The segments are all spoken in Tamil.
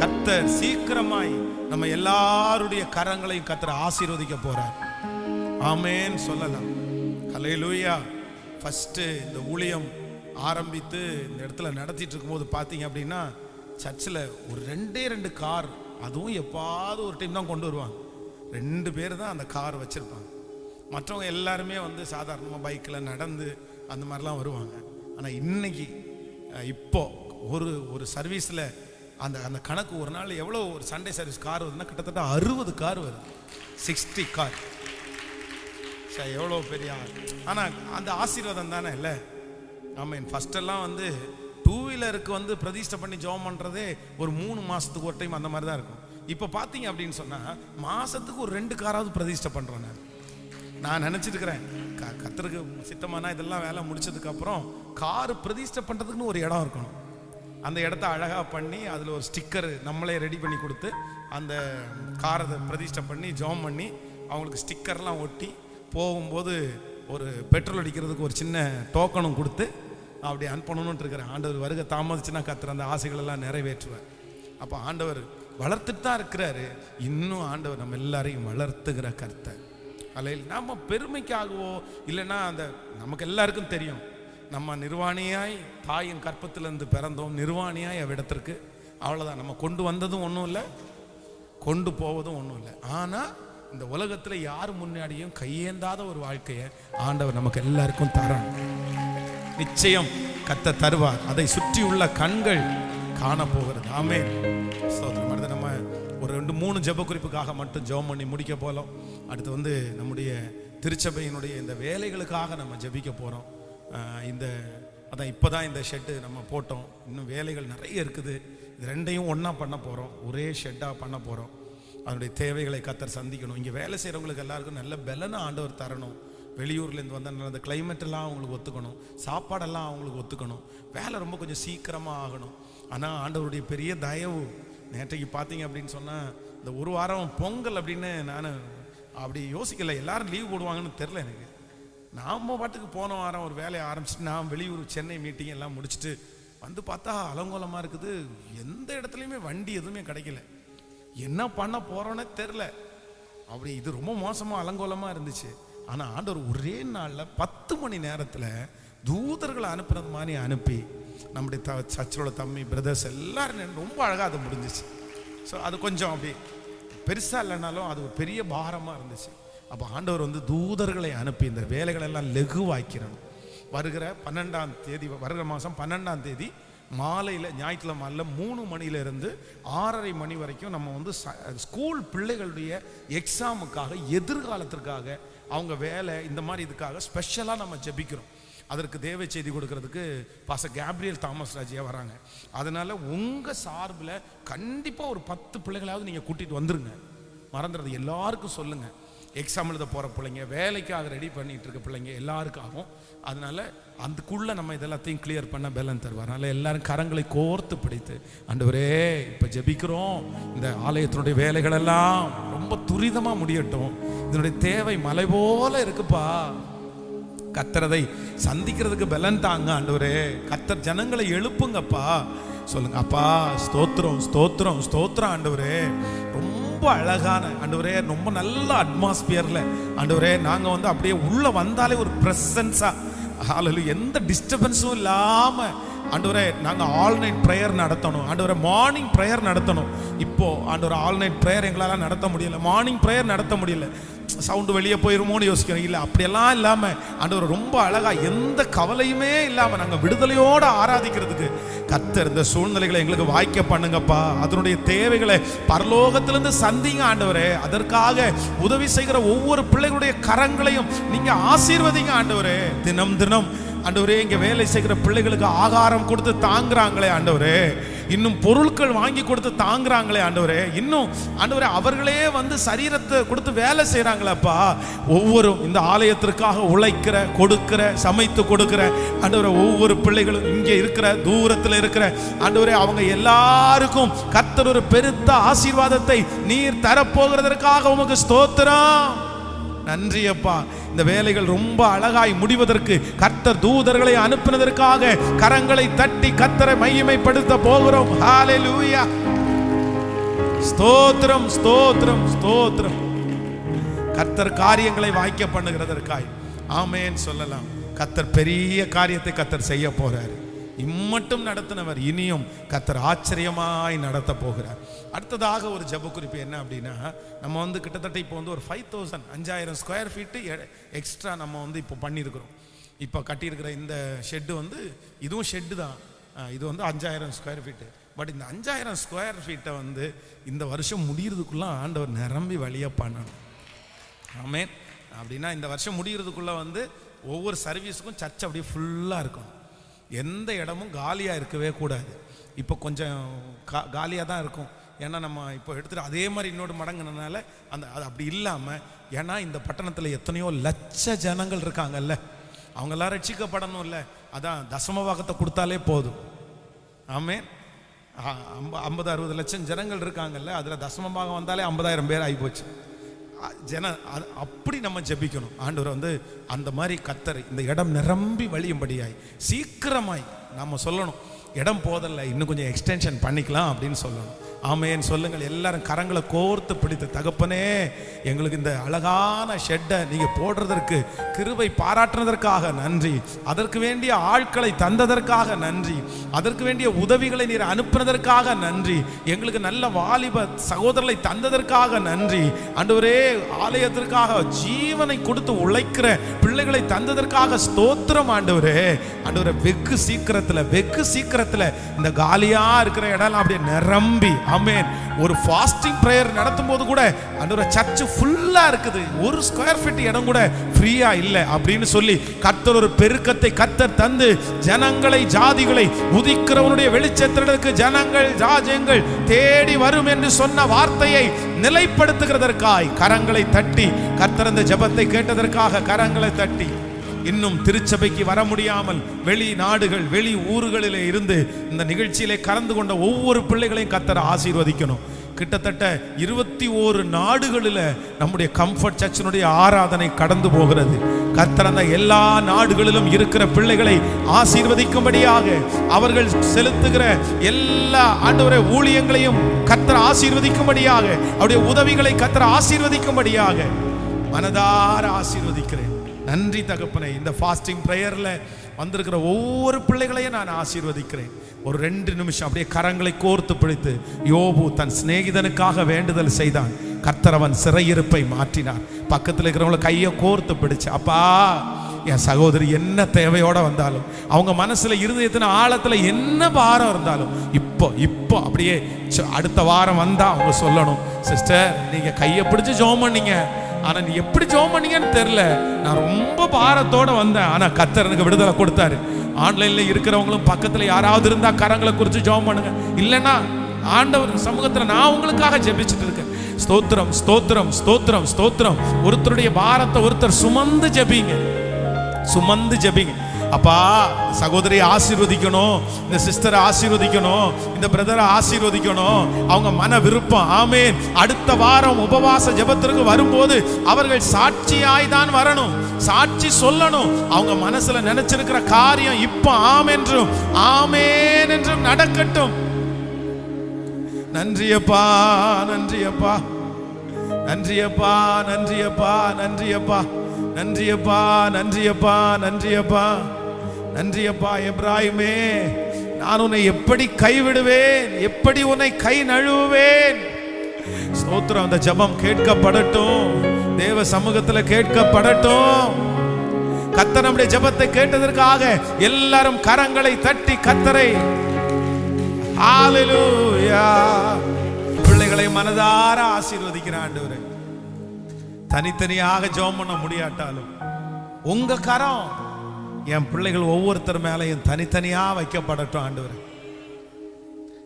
கத்தர் சீக்கிரமாய் நம்ம எல்லாருடைய கரங்களையும் கத்தர் ஆசீர்வதிக்க போறார். ஆமேன்னு சொல்லலாம். கலையிலூயா ஃபஸ்ட்டு இந்த ஊழியம் ஆரம்பித்து இந்த இடத்துல நடத்திட்டு இருக்கும்போது பார்த்தீங்க அப்படின்னா சர்ச்சில் ஒரு ரெண்டே ரெண்டு கார் அதுவும் எப்பாவது ஒரு டைம் தான் கொண்டு வருவாங்க. ரெண்டு பேர் தான் அந்த கார் வச்சுருப்பாங்க. மற்றவங்க எல்லாருமே வந்து சாதாரணமாக பைக்கில் நடந்து அந்த மாதிரிலாம் வருவாங்க. ஆனால் இன்னைக்கு இப்போது இப்போ ஒரு ஒரு சர்வீஸில் அந்த அந்த கணக்கு ஒரு நாள் எவ்வளோ ஒரு சண்டே சர்வீஸ் கார் வருதுன்னா கிட்டத்தட்ட அறுபது கார் வருது. சிக்ஸ்டி கார் சார் எவ்வளோ பெரிய ஆனால் அந்த ஆசீர்வாதம் தானே இல்லை? ஆமாம் ஃபஸ்ட்டெல்லாம் வந்து டூ வீலருக்கு வந்து பிரதிஷ்டை பண்ணி ஜெபம் பண்ணுறதே ஒரு மூணு மாதத்துக்கு ஒரு டைம் அந்த மாதிரி தான் இருக்கும். இப்போ பார்த்தீங்க அப்படின்னு சொன்னால் மாதத்துக்கு ஒரு ரெண்டு காராவது பிரதிஷ்டை பண்ணுறேன் நான். நான் க கத்தருக்கு சித்தமானா இதெல்லாம் வேலை முடிச்சதுக்கப்புறம் கார் பிரதிஷ்டை பண்ணுறதுக்குன்னு ஒரு இடம் இருக்கணும். அந்த இடத்த அழகாக பண்ணி அதில் ஒரு ஸ்டிக்கர் நம்மளே ரெடி பண்ணி கொடுத்து அந்த காரத்தை பிரதிஷ்டை பண்ணி ஜாம் பண்ணி அவங்களுக்கு ஸ்டிக்கர்லாம் ஒட்டி போகும்போது ஒரு பெட்ரோல் அடிக்கிறதுக்கு ஒரு சின்ன டோக்கனும் கொடுத்து அப்படி அனுப்பணும்னு இருக்கிறேன் ஆண்டவர் வருகை தாமதிச்சுன்னா கத்துற அந்த ஆசைகளெல்லாம் நிறைவேற்றுவேன் நிறைவேற்றுவார். அப்போ ஆண்டவர் வளர்த்துட்டு தான் இருக்கிறாரு. இன்னும் ஆண்டவர் நம்ம எல்லாரையும் வளர்த்துகிற கருத்தை அல்ல நாம் பெருமைக்காகவோ இல்லைன்னா அந்த நமக்கு எல்லாருக்கும் தெரியும். நம்ம நிர்வாணியாய் தாயின் கற்பத்திலிருந்து பிறந்தோம். நிர்வாணியாய் அவ்விடத்திற்கு அவ்வளோதான் நம்ம கொண்டு வந்ததும் ஒன்றும் இல்லை கொண்டு போவதும் ஒன்றும் இல்லை. ஆனால் இந்த உலகத்தில் யார் முன்னாடியும் கையேந்தாத ஒரு வாழ்க்கையை ஆண்டவர் நமக்கு எல்லாருக்கும் தரான் நிச்சயம் கத்த தருவார். அதை சுற்றி உள்ள கண்கள் காணப்போகிறது. ஆமே ஸ்தோத்திரம் அடுத்து நம்ம ஒரு ரெண்டு மூணு ஜெப குறிப்புக்காக மட்டும் ஜெபம் பண்ணி முடிக்க போகலாம் அடுத்து வந்து நம்முடைய திருச்சபையினுடைய இந்த வேலைகளுக்காக நம்ம ஜெபிக்க போகிறோம் இந்த அதான் இப்போ தான் இந்த ஷெட்டு நம்ம போட்டோம். இன்னும் வேலைகள் நிறைய இருக்குது. இது ரெண்டையும் ஒன்றா பண்ண போகிறோம் ஒரே ஷெட்டாக பண்ண போகிறோம் அதனுடைய தேவைகளை கத்தர் சந்திக்கணும். இங்கே வேலை செய்கிறவங்களுக்கு எல்லாருக்கும் நல்ல பலனை ஆண்டவர் தரணும். வெளியூர்லேருந்து வந்த அந்த கிளைமேட்டெல்லாம் எல்லாம் அவங்களுக்கு ஒத்துக்கணும். சாப்பாடெல்லாம் அவங்களுக்கு ஒத்துக்கணும். வேலை ரொம்ப கொஞ்சம் சீக்கிரமாக ஆகணும். ஆனால் ஆண்டவருடைய பெரிய தயவு நேற்றைக்கு பார்த்தீங்க அப்படின்னு சொன்னால் இந்த ஒரு வாரம் பொங்கல் அப்படின்னு நான் அப்படி யோசிக்கலை. எல்லாரும் லீவ் போடுவாங்கன்னு தெரில எனக்கு. நாம் பாட்டுக்கு போன வாரம் ஒரு வேலையை ஆரம்பிச்சுட்டு நான் வெளியூர் சென்னை மீட்டிங் எல்லாம் முடிச்சுட்டு வந்து பார்த்தா அலங்கோலமாக இருக்குது. எந்த இடத்துலையுமே வண்டி எதுவுமே கிடைக்கல. என்ன பண்ண போகிறோன்னே தெரில அப்படி இது ரொம்ப மோசமாக அலங்கோலமாக இருந்துச்சு. ஆனால் ஆண்டவர் ஒரே நாளில் பத்து மணி நேரத்தில் தூதர்களை அனுப்புறது மாதிரி அனுப்பி நம்முடைய த சர்ச்சோட தம்பி பிரதர்ஸ் எல்லாரும் ரொம்ப அழகாக அது முடிஞ்சிச்சு. ஸோ அது கொஞ்சம் அப்படி பெருசாக இல்லைனாலும் அது ஒரு பெரிய பாரமாக இருந்துச்சு. அப்போ ஆண்டவர் வந்து தூதர்களை அனுப்பி இந்த வேலைகளை எல்லாம் லெகுவாக்கிறணும் வருகிற பன்னெண்டாம் தேதி வருகிற மாதம் பன்னெண்டாம் தேதி மாலையில் ஞாயிற்றுக்கிழமை மூணு மணியிலிருந்து ஆறரை மணி வரைக்கும் நம்ம வந்து ச- ஸ்கூல் பிள்ளைகளுடைய எக்ஸாமுக்காக எதிர்காலத்திற்காக அவங்க வேலை இந்த மாதிரி இதுக்காக ஸ்பெஷலாக நம்ம ஜெபிக்கிறோம். அதற்கு தேவை செய்தி கொடுக்கறதுக்கு பாச கேப்ரியல் தாமஸ் ராஜியா வராங்க. அதனால் உங்கள் சார்பில் கண்டிப்பாக ஒரு பத்து பிள்ளைகளாவது நீங்கள் கூட்டிகிட்டு வந்துருங்க. மறந்துடுறது எல்லாருக்கும் சொல்லுங்கள் எக்ஸாம் எழுத போகிற பிள்ளைங்க வேலைக்காக ரெடி பண்ணிட்டு இருக்க பிள்ளைங்க எல்லாருக்காகவும். அதனால அதுக்குள்ளே நம்ம இதெல்லாத்தையும் கிளியர் பண்ண பெலன் தருவார். அதனால் எல்லாரும் கரங்களை கோர்த்து பிடித்து ஆண்டவரே இப்போ ஜெபிக்கிறோம். இந்த ஆலயத்தினுடைய வேலைகளெல்லாம் ரொம்ப துரிதமாக முடியட்டும். இதனுடைய தேவை மலை போல இருக்குப்பா. கத்துறதை சந்திக்கிறதுக்கு பலன் தாங்க ஆண்டவரே. கத்தர் ஜனங்களை எழுப்புங்கப்பா. சொல்லுங்க அப்பா ஸ்தோத்திரம் ஸ்தோத்திரம் ஸ்தோத்திரம் ஆண்டவரே. ரொம்ப அழகான. ஆண்டவரே ரொம்ப நல்ல அட்மாஸ்பியரில் ஆண்டவரே நாங்கள் வந்து அப்படியே உள்ளே வந்தாலே ஒரு ப்ரெசன்ஸாக ஹalleluya எந்த டிஸ்டர்பன்ஸும் இல்லாமல் ஆண்டவரே நாங்கள் ஆல் நைட் ப்ரேயர் நடத்தணும். ஆண்டவரை மார்னிங் ப்ரேயர் நடத்தணும். இப்போது ஆண்டவர் ஆல் நைட் ப்ரேயர் எங்களால் நடத்த முடியல. மார்னிங் ப்ரேயர் நடத்த முடியல. சவுண்டு வெளியே போயிருமோன்னு யோசிக்கிறோம் இல்லை அப்படியெல்லாம் இல்லாமல் ஆண்டவர் ரொம்ப அழகாக எந்த கவலையுமே இல்லாமல் நாங்கள் விடுதலையோடு ஆராதிக்கிறதுக்கு கத்தர் இந்த சூழ்நிலைகளை எங்களுக்கு வாய்க்க பண்ணுங்கப்பா. அதனுடைய தேவைகளை பரலோகத்திலிருந்து சந்திங்க ஆண்டவரே. அதற்காக உதவி செய்கிற ஒவ்வொரு பிள்ளைகளுடைய கரங்களையும் நீங்கள் ஆசீர்வதிங்க ஆண்டவரே. தினம் தினம் ஆண்டவரே இங்கே வேலை செய்கிற பிள்ளைகளுக்கு ஆகாரம் கொடுத்து தாங்குறாங்களே ஆண்டவரே. இன்னும் பொருட்கள் வாங்கி கொடுத்து தாங்குறாங்களே ஆண்டவரே. இன்னும் ஆண்டவரே அவர்களே வந்து சரீரத்தை கொடுத்து வேலை செய்கிறாங்களேப்பா ஒவ்வொரு இந்த ஆலயத்திற்காக உழைக்கிற கொடுக்கிற சமைத்து கொடுக்கிற ஆண்டவரே ஒவ்வொரு பிள்ளைகளும் இங்கே இருக்கிற தூரத்தில் இருக்கிற ஆண்டவரே அவங்க எல்லாருக்கும் கத்தர் ஒரு பெருத்த ஆசீர்வாதத்தை நீர் தரப்போகிறதற்காக உமக்கு ஸ்தோத்திரம். நன்றி அப்பா. இந்த வேலைகள் ரொம்ப அழகாய் முடிவதற்கு கர்த்தர் தூதர்களை அனுப்பினதற்காக கரங்களை தட்டி கர்த்தரை மையமைப்படுத்த போகிறோம். ஹalleluya ஸ்தோத்திரம் ஸ்தோத்திரம் ஸ்தோத்திரம். கர்த்தர் காரியங்களை வாய்க்க பண்ணுகிறதற்காய். ஆமேன்னு சொல்லலாம். கத்தர் பெரிய காரியத்தை கத்தர் செய்ய போறாரு. இம்மட்டும் நடத்தினவர் இனியும் கத்தர் ஆச்சரியமாய் நடத்த போகிறார். அடுத்ததாக ஒரு ஜப குறிப்பு என்ன அப்படின்னா நம்ம வந்து கிட்டத்தட்ட இப்போ வந்து ஒரு ஃபைவ் தௌசண்ட் அஞ்சாயிரம் ஸ்கொயர் ஃபீட்டு எக்ஸ்ட்ரா நம்ம வந்து இப்போ பண்ணியிருக்கிறோம். இப்போ கட்டியிருக்கிற இந்த ஷெட்டு வந்து இதுவும் ஷெட்டு தான். இது வந்து அஞ்சாயிரம் ஸ்கொயர் ஃபீட்டு பட் இந்த அஞ்சாயிரம் ஸ்கொயர் ஃபீட்டை வந்து இந்த வருஷம் முடிகிறதுக்குள்ளே ஆண்டவர் நிரம்பி வழியாக பண்ணணும். ஆமே அப்படின்னா இந்த வருஷம் முடிகிறதுக்குள்ளே வந்து ஒவ்வொரு சர்வீஸுக்கும் சர்ச் அப்படியே ஃபுல்லாக இருக்கும் எந்த இடமும் காலியாக இருக்கவே கூடாது. இப்போ கொஞ்சம் கா காலியாக தான் இருக்கும். ஏன்னா நம்ம இப்போ எடுத்துகிட்டு அதே மாதிரி இன்னொரு மடங்குனதுனால அந்த அது அப்படி இல்லாமல் ஏன்னா இந்த பட்டணத்தில் எத்தனையோ லட்ச ஜனங்கள் இருக்காங்கல்ல. அவங்களாம் ரட்சிக்கப்படணும் இல்லை அதான் தசம பாகத்தை கொடுத்தாலே போதும். ஆமே ஐம்பது அறுபது லட்சம் ஜனங்கள் இருக்காங்கல்ல. அதில் தசம பாகம் வந்தாலே ஐம்பதாயிரம் பேர் ஆகிப்போச்சு ஜன அது அப்படி நம்ம ஜெபிக்கணும். ஆண்டவர் வந்து அந்த மாதிரி கத்தர் இந்த இடம் நிரம்பி வழியும்படியாய் சீக்கிரமாய் நம்ம சொல்லணும். இடம் போதல்ல இன்னும் கொஞ்சம் எக்ஸ்டென்ஷன் பண்ணிக்கலாம் அப்படின்னு சொல்லணும். ஆமேன். சொல்லுங்கள். எல்லாரும் கரங்களை கோர்த்து பிடித்து தகப்பனே எங்களுக்கு இந்த அழகான ஷெட்டை நீங்க போடுறதற்கு கிருவை பாராட்டுனதற்காக நன்றி. அதற்கு வேண்டிய ஆட்களை தந்ததற்காக நன்றி. அதற்கு வேண்டிய உதவிகளை நீர் அனுப்புனதற்காக நன்றி. எங்களுக்கு நல்ல வாலிப சகோதரர்களை தந்ததற்காக நன்றி. அன்றுவரே ஆலயத்திற்காக ஜீவனை கொடுத்து உழைக்கிற பிள்ளைகளை தந்ததற்காக ஸ்தோத்திரம் ஆண்டவரே. அன்றுவரே வெகு சீக்கிரத்துல வெகு சீக்கிரம் சீக்கிரத்துல இந்த காலியாக இருக்கிற இடம்லாம் அப்படியே நிரம்பி அமேன் ஒரு ஃபாஸ்டிங் ப்ரேயர் நடத்தும் போது கூட ஆண்டவரே சர்ச்சு ஃபுல்லாக இருக்குது. ஒரு ஸ்கொயர் ஃபீட் இடம் கூட ஃப்ரீயாக இல்லை அப்படின்னு சொல்லி கத்தர் ஒரு பெருக்கத்தை கத்தர் தந்து ஜனங்களை ஜாதிகளை உதிக்கிறவனுடைய வெளிச்சத்திற்கு ஜனங்கள் ராஜ்யங்கள் தேடி வரும் என்று சொன்ன வார்த்தையை நிலைப்படுத்துகிறதற்காய் கரங்களை தட்டி கத்தர் அந்த ஜபத்தை கேட்டதற்காக கரங்களை தட்டி. இன்னும் திருச்சபைக்கு வர முடியாமல் வெளி நாடுகள் வெளி ஊர்களிலே இருந்து இந்த நிகழ்ச்சியிலே கலந்து கொண்ட ஒவ்வொரு பிள்ளைகளையும் கத்தர ஆசீர்வதிக்கணும். கிட்டத்தட்ட இருபத்தி ஓரு நாடுகளில் நம்முடைய கம்ஃபர்ட் சர்ச்சினுடைய ஆராதனை கடந்து போகிறது. கத்திறந்த எல்லா நாடுகளிலும் இருக்கிற பிள்ளைகளை ஆசீர்வதிக்கும்படியாக அவர்கள் செலுத்துகிற எல்லா ஆண்டவரை ஊழியங்களையும் கத்திர ஆசீர்வதிக்கும்படியாக அவருடைய உதவிகளை கத்திர ஆசீர்வதிக்கும்படியாக மனதார ஆசீர்வதிக்கிறேன். நன்றி தகப்பனே. இந்த ஃபாஸ்டிங் ப்ரேயரில் வந்திருக்கிற ஒவ்வொரு பிள்ளைகளையும் நான் ஆசீர்வதிக்கிறேன். ஒரு ரெண்டு நிமிஷம் அப்படியே கரங்களை கோர்த்து பிடித்து யோபு தன் சிநேகிதனுக்காக வேண்டுதல் செய்தான். கர்த்தரவன் சிறையிருப்பை மாற்றினார். பக்கத்தில் இருக்கிறவங்கள கையை கோர்த்து பிடிச்சு அப்பா என் சகோதரி என்ன தேவையோட வந்தாலும் அவங்க மனசுல இருதயத்தின் ஆழத்துல என்ன பாரம் இருந்தாலும் இப்போ இப்போ அப்படியே அடுத்த வாரம் வந்தா அவங்க சொல்லணும் சிஸ்டர் நீங்க கையை பிடிச்சு ஜோம் பண்ணீங்க. ஆனா நீ எப்படி ஜோம் பண்ணீங்கன்னு தெரியல. நான் ரொம்ப பாரத்தோட வந்தேன். ஆனா கத்தர் எனக்கு விடுதலை கொடுத்தாரு. ஆன்லைன்ல இருக்கிறவங்களும் பக்கத்துல யாராவது இருந்தா கரங்களை குறிச்சு ஜோம் பண்ணுங்க. இல்லைன்னா ஆண்டவர் சமூகத்துல நான் உங்களுக்காக ஜெபிச்சுட்டு இருக்கேன். ஸ்தோத்திரம் ஸ்தோத்திரம் ஸ்தோத்திரம் ஸ்தோத்திரம். ஒருத்தருடைய பாரத்தை ஒருத்தர் சுமந்து ஜெபிங்க. சுமந்து ஜெபிங்க. அப்பா சகோதரியை ஆசீர்வதிக்கணும் இந்த சிஸ்டரை ஆசீர்வதிக்கணும் இந்த பிரதரை ஆசீர்வதிக்கணும். அவங்க மன விருப்பம் ஆமேன். அடுத்த வாரம் உபவாச ஜெபத்திற்கு வரும்போது அவர்கள் சாட்சியாய் தான் வரணும். சாட்சி சொல்லணும். அவங்க மனசுல நினைச்சிருக்கிற காரியம் இப்போ ஆமென்றும் ஆமேன் என்றும் நடக்கட்டும். நன்றியப்பா நன்றியப்பா. நன்றியப்பா நன்றியப்பா நன்றியப்பா. நன்றியப்பா நன்றியப்பா நன்றியப்பா. நன்றியப்பா எப்ராஹிமே நான் உன்னை எப்படி கைவிடுவேன்? எப்படி உன்னை கை நழுவுவேன்? ஸ்தோத்திரம் அந்த ஜெபம் கேட்கப்படட்டும். தேவ சமூகத்துல கேட்கப்படட்டும். கத்தர் நம்முடைய ஜெபத்தை கேட்டதற்காக எல்லாரும் கரங்களை தட்டி கத்தரை. பிள்ளைகளை மனதார ஆசீர்வதிக்கிற தனித்தனியாக ஜெபம் பண்ண முடியாட்டாலும் உங்க கரம் என் பிள்ளைகள் ஒவ்வொருத்தர் மேலையும் தனித்தனியா வைக்கப்படட்டும் ஆண்டவர்.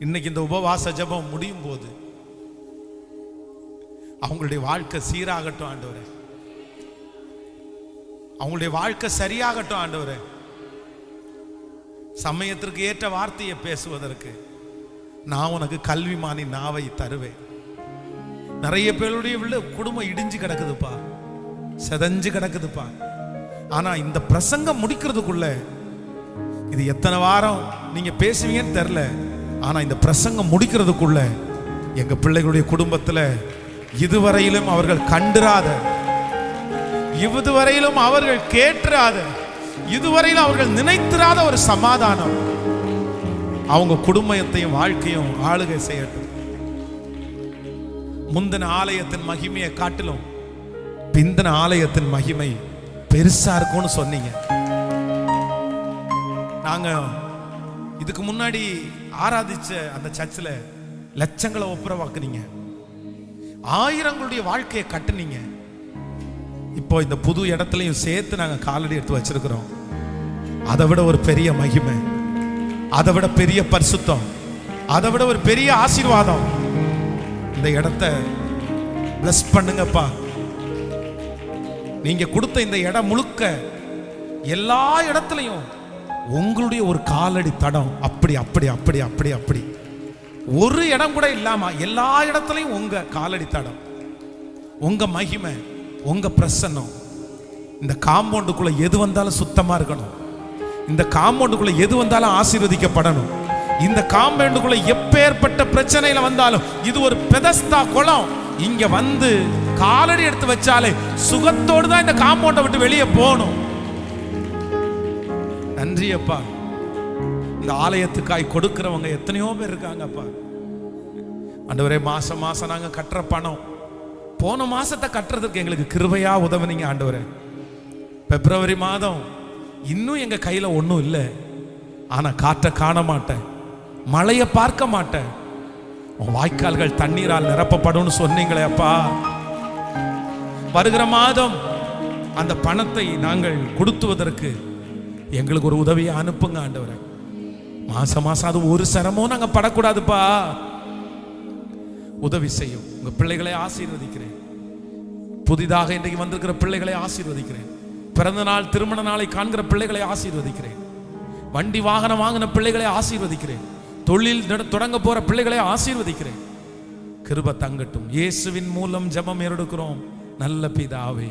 இன்னைக்கு இந்த உபவாச ஜபம் முடியும் போது அவங்களுடைய வாழ்க்கை சீராகட்டும் ஆண்டவரே. அவங்களுடைய வாழ்க்கை சரியாகட்டும் ஆண்டவரே. சமயத்திற்கு ஏற்ற வார்த்தையை பேசுவதற்கு நான் உனக்கு கல்விமானி நாவை தருவேன். நிறைய பேருடைய உள்ள குடும்பம் இடிஞ்சு கிடக்குதுப்பா. செதஞ்சு கிடக்குதுப்பா. ஆனா இந்த பிரசங்கம் முடிக்கிறதுக்குள்ள இது எத்தனை வாரம் நீங்க பேசுவீங்கன்னு தெரில. ஆனா இந்த பிரசங்கம் முடிக்கிறதுக்குள்ள எங்க பிள்ளைகளுடைய குடும்பத்துல இதுவரையிலும் அவர்கள் கண்டுராத இதுவரையிலும் அவர்கள் கேட்டுராத இதுவரையிலும் அவர்கள் நினைத்திராத ஒரு சமாதானம் அவங்க குடும்பத்தையும் வாழ்க்கையும் ஆளுகை செய்யட்டும். முந்தின ஆலயத்தின் மகிமையை காட்டிலும் பிந்தின ஆலயத்தின் மகிமை பெருசா இருக்கும்னு சொன்னீங்க. நாங்க இதுக்கு முன்னாடி ஆராதிச்ச அந்த சர்ச்சில் லட்சங்களை ஒப்புரவாக்குனீங்க. ஆயிரங்களுடைய வாழ்க்கையை கட்டுனீங்க. இப்போ இந்த புது இடத்துலையும் சேர்த்து நாங்கள் காலடி எடுத்து வச்சிருக்கிறோம். அதை விட ஒரு பெரிய மகிமை. அதை விட பெரிய பரிசுத்தம். அதை விட ஒரு பெரிய ஆசீர்வாதம். இந்த இடத்த பிளஸ் பண்ணுங்கப்பா. நீங்க கொடுத்த இந்த இடம் முழுக்க எல்லா இடத்துலையும் உங்களுடைய ஒரு காலடி தடம். அப்படி அப்படி அப்படி அப்படி அப்படி. ஒரு இடம் கூட இல்லாம எல்லா இடத்துலையும் உங்க காலடி தடம். உங்க மகிமை உங்க பிரசன்னம். இந்த காம்பவுண்டுக்குள்ள எது வந்தாலும் சுத்தமா இருக்கணும். இந்த காம்பவுண்டுக்குள்ள எது வந்தாலும் ஆசீர்வதிக்கப்படணும். இந்த காம்பவுண்டுக்குள்ள எப்பேற்பட்ட பிரச்சனையில வந்தாலும் இது ஒரு பெதஸ்தா குளம். இங்க வந்து காலடி எடுத்து வச்சாலே சுகத்தோடு தான் இந்த காம்பவுண்டை விட்டு வெளியே போகணும். நன்றி அப்பா. இந்த ஆலயத்துக்காய் கொடுக்கிறவங்க எத்தனையோ பேர் இருக்காங்கப்பா ஆண்டவரே மாசம் மாசம் நாங்க கட்டுற பணம். போன மாசத்தை கட்டுறதுக்கு எங்களுக்கு கிருபையா உதவுனீங்க ஆண்டவரே. பிப்ரவரி மாதம் இன்னும் எங்க கையில ஒன்றும் இல்லை. ஆனா காற்றை காண மாட்டேன். மழையை பார்க்க மாட்டேன். உன் வாய்க்கால்கள் தண்ணீரால் நிரப்பப்படும்னு சொன்னீங்களே அப்பா. வருகிற மாதம் அந்த பணத்தை நாங்கள் கொடுத்துவதற்கு எங்களுக்கு ஒரு உதவியை அனுப்புங்க ஆண்டவரை. மாசம் மாசம் அது ஒரு சிரமம் நாங்க படக்கூடாதுப்பா. உதவி செய்யும். உங்க பிள்ளைகளை ஆசீர்வதிக்கிறேன். புதிதாக இன்றைக்கு வந்திருக்கிற பிள்ளைகளை ஆசீர்வதிக்கிறேன். பிறந்த நாள் திருமண நாளை காண்கிற பிள்ளைகளை ஆசீர்வதிக்கிறேன். வண்டி வாகனம் வாங்கின பிள்ளைகளை ஆசீர்வதிக்கிறேன். தொழில் நட- தொடங்க போற பிள்ளைகளை ஆசீர்வதிக்கிறேன். கிருப தங்கட்டும். இயேசுவின் மூலம் ஜெபம் எடுக்கிறோம் நல்ல பிதாவே.